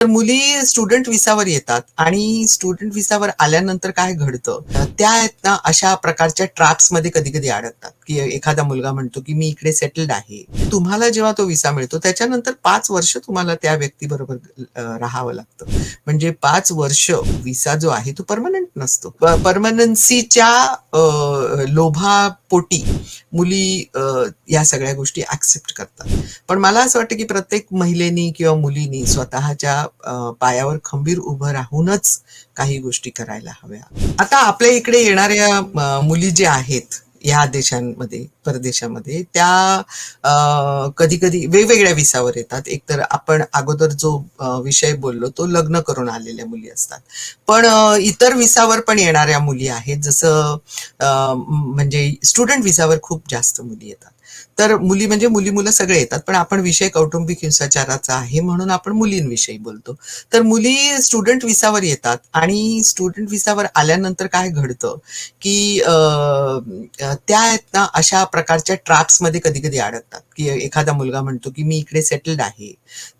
तर मुली स्टुडंट विसावर येतात आणि स्टुडंट विसावर आल्यानंतर काय घडतं? त्या आहेत ना अशा प्रकारच्या ट्रॅप्समध्ये कधी कधी अडकतात. एखादा मुलगा म्हणतो की मी इकडे सेटल्ड आहे. तुम्हाला जेव्हा तो विसा मिळतो त्याच्यानंतर पाच वर्ष तुम्हाला त्या व्यक्तीबरोबर राहावं लागतं. म्हणजे पाच वर्ष विसा जो आहे तो परमनंट नसतो. परमनन्सीच्या लोभापोटी मुली या सगळ्या गोष्टी ऍक्सेप्ट करतात. पण मला असं वाटतं की प्रत्येक महिलेनी किंवा मुलीनी स्वतःच्या पायावर खंबीर उभं राहूनच काही गोष्टी करायला हव्या. आता आपल्या इकडे येणाऱ्या मुली ज्या आहेत या देशांमध्ये परदेशामध्ये त्या कधी कधी वेगवेगळ्या विसावर येतात. एकतर आपण अगोदर जो विषय बोललो तो लग्न करून आलेल्या मुली असतात. पण इतर विसावर पण येणाऱ्या मुली आहेत. जसं म्हणजे स्टुडंट विसावर खूप जास्त मुली येतात. तर मुली म्हणजे मुली मुलं सगळे येतात पण आपण विषय कौटुंबिक हिंसाचाराचा आहे म्हणून आपण मुलींविषयी बोलतो. तर मुली स्टुडंट विसावर येतात आणि स्टुडंट विसावर आल्यानंतर काय घडतं की त्या आहेत ना अशा प्रकारच्या ट्रॅप्समध्ये कधी कधी अडकतात. की एखादा मुलगा म्हणतो की मी इकडे सेटल्ड आहे.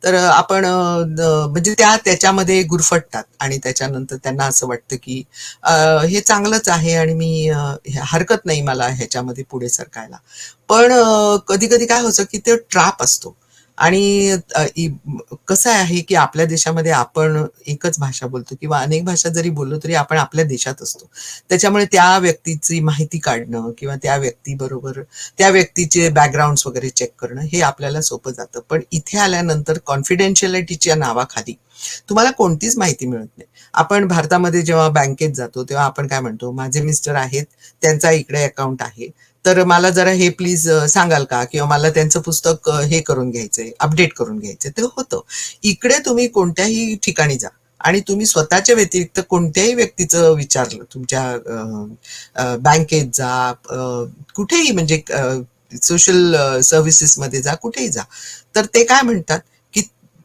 तर आपण म्हणजे त्या त्याच्यामध्ये गुरफटतात आणि त्याच्यानंतर त्यांना असं वाटतं की हे चांगलंच आहे आणि मी हरकत नाही मला ह्याच्यामध्ये पुढे सरकायला. पण कधी कधी काय होतं की ते ट्रॅप असतो. आणि कसं आहे की आपल्या देशामध्ये आपण एकच भाषा बोलतो किंवा अनेक भाषा जरी बोललो तरी आपण आपल्या देशात असतो. त्याच्यामुळे त्या व्यक्तीची माहिती काढणं किंवा त्या व्यक्तीबरोबर त्या व्यक्तीचे बॅकग्राऊंड वगैरे चेक करणं हे आपल्याला सोपं जातं. पण इथे आल्यानंतर कॉन्फिडेन्शियलिटीच्या नावाखाली तुम्हाला कोणतीच माहिती मिळत नाही. आपण भारतामध्ये जेव्हा बँकेत जातो तेव्हा आपण काय म्हणतो माझे मिस्टर आहेत त्यांचा इकडे अकाउंट आहे. तर मला जरा हे प्लीज सांगाल का? किंवा मला त्यांचं पुस्तक हे करून घ्यायचंय अपडेट करून घ्यायचंय. ते होतं. इकडे तुम्ही कोणत्याही ठिकाणी जा आणि तुम्ही स्वतःच्या व्यतिरिक्त कोणत्याही व्यक्तीचं विचारलं तुमच्या बँकेत जा कुठेही म्हणजे सोशल सर्व्हिसेसमध्ये जा कुठेही जा. तर ते काय म्हणतात की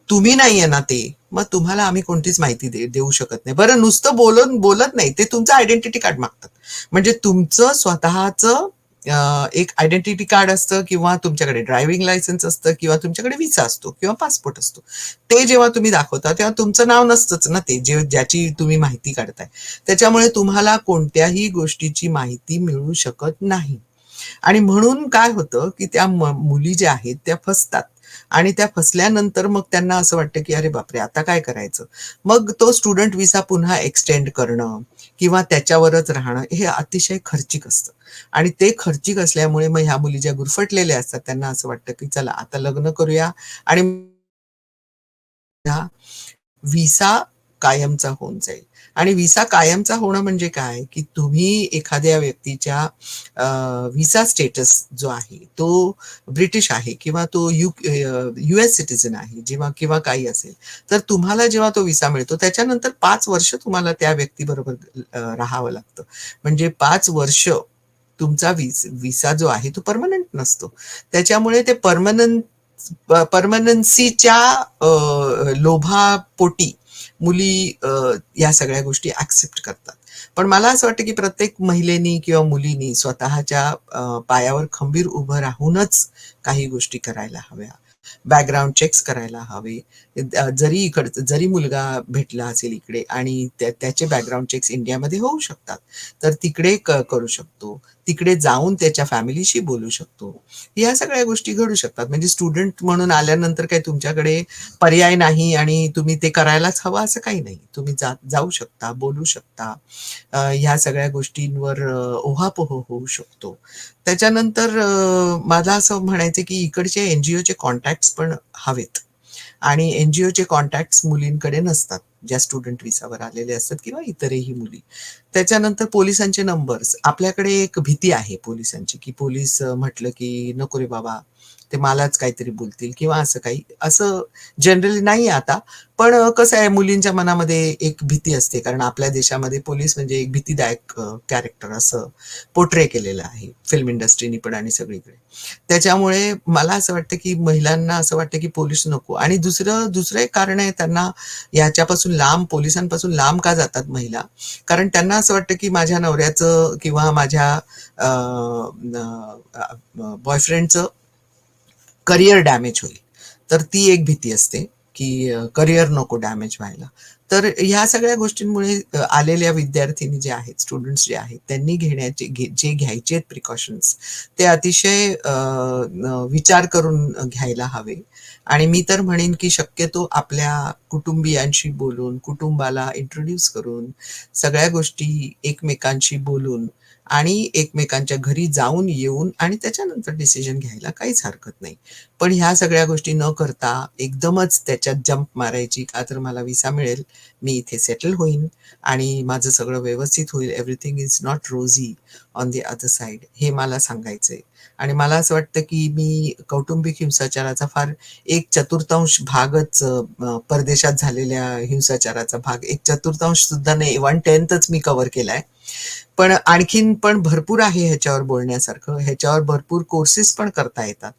तुम्ही नाहीये ना ते. मग तुम्हाला आम्ही कोणतीच माहिती दे, देऊ शकत नाही. बरं नुसतं बोलून बोलत नाही. ते तुमचं आयडेंटिटी कार्ड मागतात. म्हणजे तुमचं स्वतःचं एक आयडेंटिटी कार्ड असतं किंवा तुमच्याकडे ड्रायव्हिंग लायसन्स असतं किंवा तुमच्याकडे विसा असतो किंवा पासपोर्ट असतो. ते जेव्हा तुम्ही दाखवता तेव्हा तुमचं नाव नसतंच ना ते जे ज्याची तुम्ही माहिती काढताय. त्याच्यामुळे तुम्हाला कोणत्याही गोष्टीची माहिती मिळू शकत नाही. आणि म्हणून काय होतं की त्या मुली ज्या आहेत त्या फसतात. आणि त्या फसल्यानंतर मग त्यांना असं वाटतं की अरे बापरे आता काय करायचं? मग तो स्टुडंट विसा पुन्हा एक्सटेंड करणं किंवा त्याच्यावरच राहणं हे अतिशय खर्चिक असतं. आणि ते खर्चिक असल्यामुळे मग ह्या मुली ज्या गुरफटलेल्या असतात त्यांना असं वाटतं की चला आता लग्न करूया आणि विसा कायमचा होऊन जाईल. आणि विसा कायमचा होणं म्हणजे काय? की तुम्ही एखाद्या व्यक्तीच्या विसा स्टेटस जो आहे तो ब्रिटिश आहे किंवा तो यू युएस सिटीजन आहे जेव्हा किंवा काही असेल तर तुम्हाला जेव्हा तो विसा मिळतो त्याच्यानंतर पाच वर्ष तुम्हाला त्या व्यक्तीबरोबर राहावं लागतं. म्हणजे पाच वर्ष तुमचा विसा जो आहे तो परमनंट नसतो. त्याच्यामुळे ते परमनंट परमनन्सीच्या लोभापोटी मुली या सगळ्या गोष्टी ऍक्सेप्ट करतात. पण मला असं वाटतं की प्रत्येक महिलेनी किंवा मुलीनी स्वतःच्या पायावर खंबीर उभं राहूनच काही गोष्टी करायला हव्या. बॅकग्राऊंड चेक्स करायला हवे. जरी इकडचं जरी मुलगा भेटला असेल इकडे आणि त्याचे बॅकग्राऊंड चेक्स इंडियामध्ये होऊ शकतात. तर तिकडे करू शकतो. तिकडे जाऊन त्याच्या फॅमिलीशी बोलू शकतो. या सगळ्या गोष्टी घडू शकतात. म्हणजे स्टुडंट म्हणून आल्यानंतर काही तुमच्याकडे पर्याय नाही आणि तुम्ही ते करायलाच हवं असं काही नाही. तुम्ही जा जाऊ शकता बोलू शकता. ह्या सगळ्या गोष्टींवर ओहापोह होऊ शकतो. त्याच्यानंतर मला असं म्हणायचं की इकडचे एनजीओचे कॉन्टॅक्ट पण हवेत. आणि एनजीओचे कॉन्टॅक्ट मुलींकडे नसतात. ज्या स्टुडंट विसावर आलेले असतात किंवा इतरही मुली. त्याच्यानंतर पोलिसांचे नंबर्स आपल्याकडे एक भीती आहे पोलिसांची की पोलीस म्हटलं की नको रे बाबा ते मलाच काहीतरी बोलतील किंवा असं काही. असं जनरली नाही आता पण कसं आहे मुलींच्या मनामध्ये एक भीती असते. कारण आपल्या देशामध्ये पोलीस म्हणजे एक भीतीदायक कॅरेक्टर असं पोर्ट्रे केलेलं आहे. फिल्म इंडस्ट्रीनी पण आणि सगळीकडे. त्याच्यामुळे मला असं वाटतं की महिलांना असं वाटतं की पोलीस नको. आणि दुसरं दुसरं एक कारण आहे त्यांना याच्यापासून लांब पोलिसांपासून लांब का जातात महिला? कारण त्यांना असं वाटतं की माझ्या नवऱ्याचं किंवा माझ्या बॉयफ्रेंडचं करिअर डॅमेज होईल. तर ती एक भीती असते की करिअर नको डॅमेज व्हायला. तर ह्या सगळ्या गोष्टींमुळे आलेल्या विद्यार्थिनी जे आहेत स्टुडंट्स जे आहेत त्यांनी घेण्याचे जे घ्यायचे आहेत प्रिकॉशन्स ते अतिशय विचार करून घ्यायला हवे. आणि मी तर म्हणेन की शक्यतो आपल्या कुटुंबियांशी बोलून कुटुंबाला इंट्रोड्यूस करून सगळ्या गोष्टी एकमेकांशी बोलून आणि एकमेकांच्या घरी जाऊन येऊन आणि त्याच्यानंतर डिसिजन घ्यायला काहीच हरकत नाही. पण ह्या सगळ्या गोष्टी न करता एकदमच त्याच्यात जंप मारायची का तर मला विसा मिळेल. मी इथे सेटल होईन आणि माझं सगळं व्यवस्थित होईल. Everything is not rosy on the other side हे मला सांगायचंय. आणि मला असं वाटतं की मी कौटुंबिक हिंसाचाराचा फार एक चतुर्थांश भागच परदेशात झालेल्या हिंसाचाराचा भाग एक चतुर्थांश सुद्धा नाही वन टेन्थच मी कव्हर केलाय. पण आणखीन पण भरपूर आहे ह्याच्यावर बोलण्यासारखं. ह्याच्यावर भरपूर कोर्सेस पण करता येतात.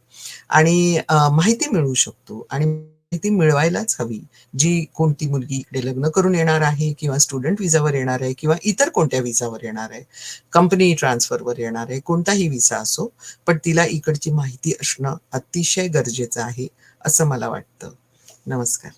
आणि माहिती मिळू शकतो. आणि माहिती मिळवायलाच हवी. जी कोणती मुलगी इकडे लग्न करून येणार आहे किंवा स्टुडंट विजावर येणार आहे किंवा इतर कोणत्या विजावर येणार आहे. कंपनी ट्रान्सफरवर येणार आहे कोणताही विसा असो पण तिला इकडची माहिती असणं अतिशय गरजेचं आहे असं मला वाटतं. नमस्कार.